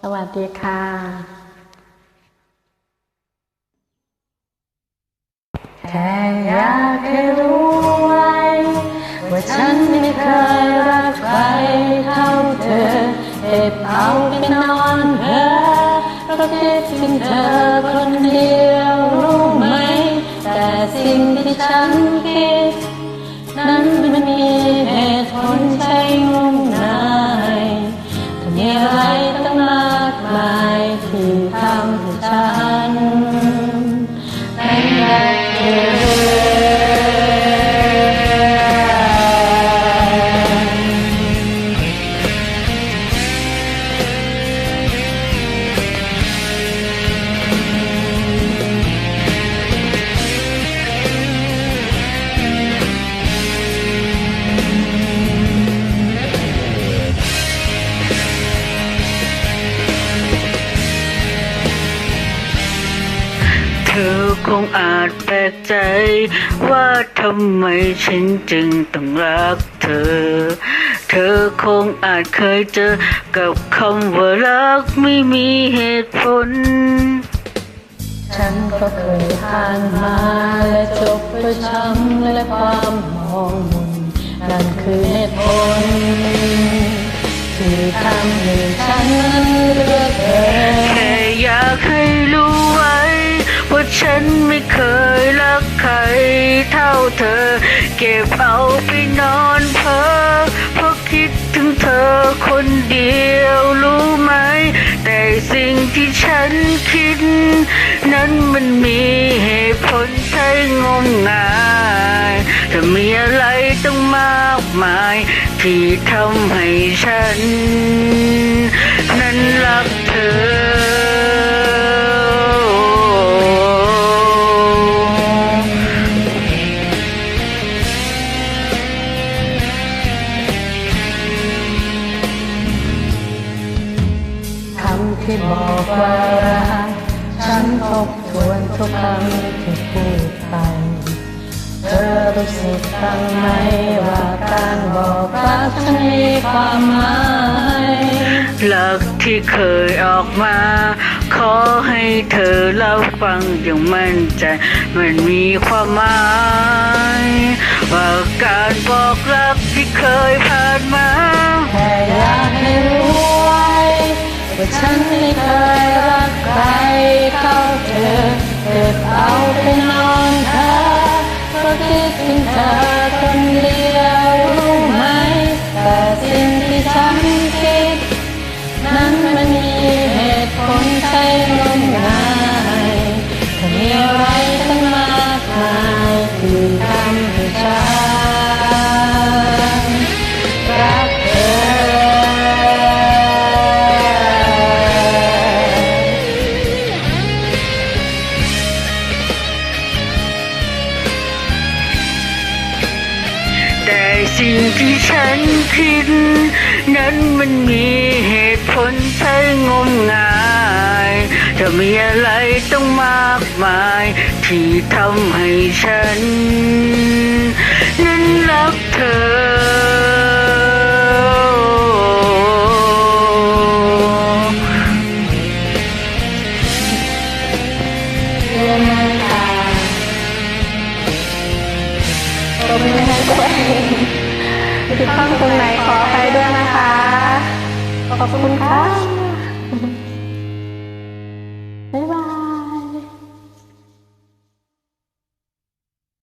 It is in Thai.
สวัสดีค่ะแค่อยากให้รู้ไว้ว่าฉันไม่เคยรักใครเท่าเธอเก็บเอาไปนอนเพ้อเพราะคิดถึงเธอคนเดียวรู้ไหม แต่สิ่งที่ฉันคิด นั้นมันมีเหตุผลใช่งมงายถ้ามีอะไรตั้งมา ธอคงอาจแปลกใจ ว่าทำไมฉันจึงต้องรักเธอ เธอคงอาจเคยเจอกับคำว่ารักไม่มีเหตุผล ฉันก็เคยผ่านมาและจบด้วยช้ำและความมองมุนนั่นคือเหตุผลที่ทำให้ฉันนั้นเลือกเธอ เท่าเธอ เก็บเอาไปนอนเพ้อเพราะคิดถึงเธอคนเดียวรู้ไหม แต่สิ่งที่ฉันคิด นั้นมันมีเหตุผลใช่งมงายถ้ามีอะไรต้องมากมาย ที่ทำให้ฉัน นั้นรักเธอ ที่บอกว่ารักฉันทบทวนทุกคำที่พูดไป เธอรู้สึกบ้งไหมว่าการบอกรักฉันมีความหมายหลักที่เคยออกมา ขอให้เธอเล่าฟังอย่างมั่นใจ มันมีความหมาย ว่าการบอกรักที่เคยผ่านมา สิ่งที่ฉันคิด นั้นมันมีเหตุผลใช่งมงายจะมีอะไรต้องมากมาย ที่ทำให้ฉัน นั้นรักเธอ มเนื้อด้วยผิดข้องตรงไหนขอไปด้วยนะคะ ขอบคุณค่ะ